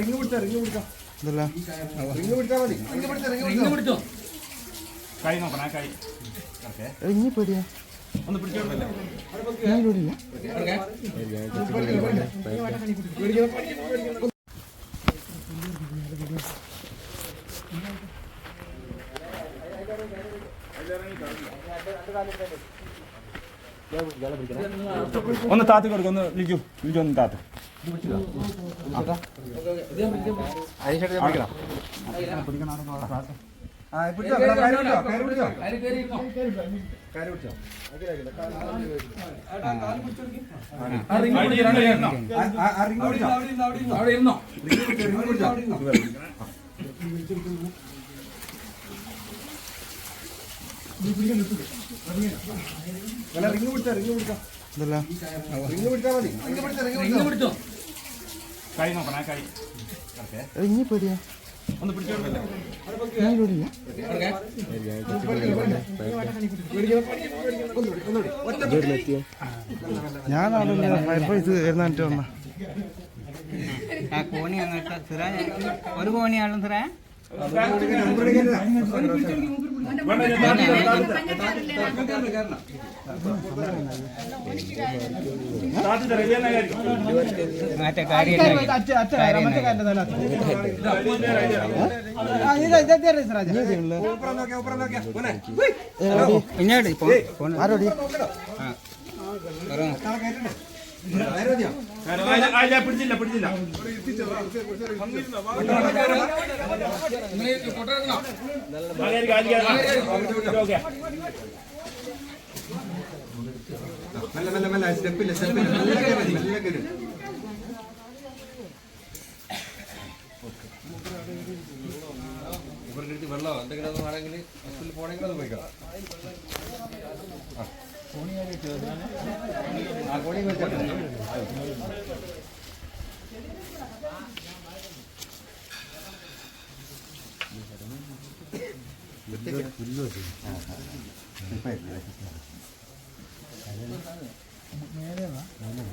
Ring പിടിച്ചാ ring പിടിക്കാം ഇതല്ല. റിങ് പിടിച്ചാ മതി. റിങ് പിടിച്ചാ റിങ് പിടിച്ചോ. കൈ നോക്കണം കൈ. ഇനി പേടിയാ. ഒന്ന് ഞാൻ പേടിയില്ല ഒന്ന് താത്തി കൊടുക്കും ഒന്ന് ലിജു ലിജു ഒന്ന് താത്ത് ആ പിടിച്ചോ കയറി പിടിച്ചോ കയറി പിടിച്ചോ കയറി പിടിച്ചോ ആ റിങ് പിടിച്ചോ അവിടെ ഇരുന്നോ റിങ് പിടിച്ചോ റിങ് പിടിച്ചാ റിങ് പിടിക്കാം ഇതല്ല റിങ് പിടിച്ചാ മതി റിങ് പിടിച്ചാ റിങ് പിടിച്ചോ കൈ നോക്കണം കൈ ഇനി പേടിയാ ഒന്ന് ഞാൻ അവിടെ വന്ന കോണി അങ്ങോട്ട്. സിറ ഒരു കോണിയാണല്ലോ സിറ. ആരോടി പിടിച്ചില്ല പിടിച്ചില്ല മെല്ലെ മെല്ലെ മെല്ലെ സ്റ്റെപ്പില്ല സ്റ്റെപ്പില്ല മെല്ലെ മതി മെല്ലെ കയറി ഇവരുടെ വെള്ളം എന്തെങ്കിലും ഒന്നും ആണെങ്കിൽ ഹോസ്പിറ്റലിൽ പോകണമെങ്കിൽ അത് പോയിക്കാം ആ കോണി വെച്ചോട്ടെ